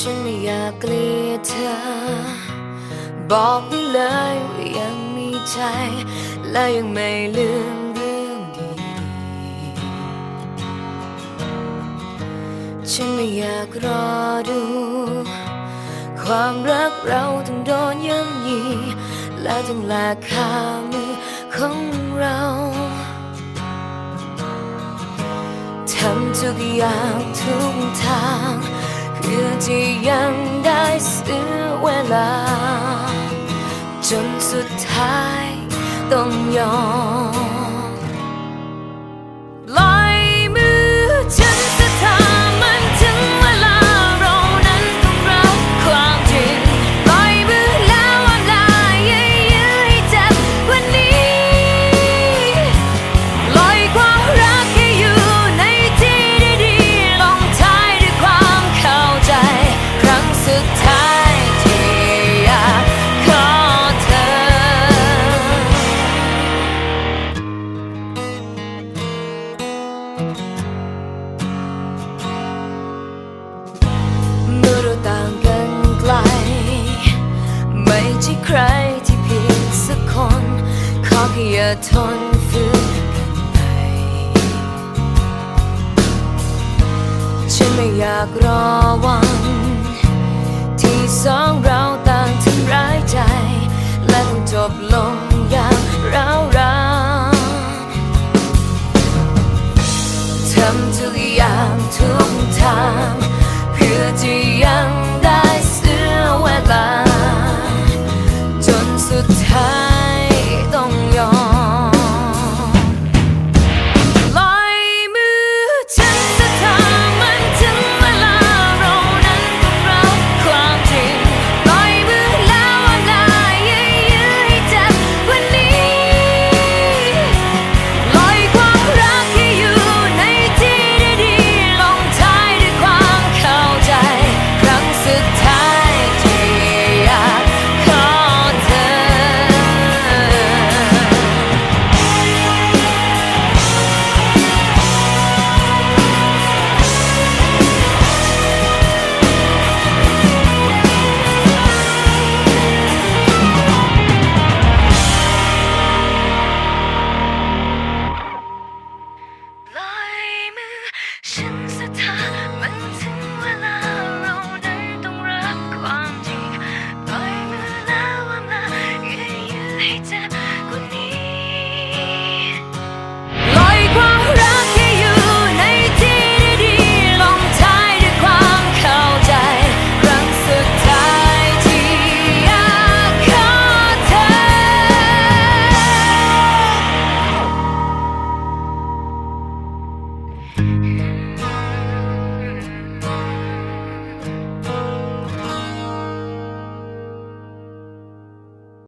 ฉันไม่อยากเกลียดเธอ บอกได้เลยว่ายังมีใจ และยังไม่ลืมเรื่องดีฉันไม่อยากรอดู ความรักเราต้องโดนย่ำยี และต้องลกค่ามือของเราทำทุกอย่างทุกทาง เพื่อที่ยังได้ซื้อเวลา จนสุดท้ายต้องยอม อย่าทนฝืนกันไป ฉันไม่อยากรอวัน ที่สองเราต่างทำร้ายใจ และต้องจบลงอย่างร้าวรานทำทุกอย่างทุกทางเพื่อที่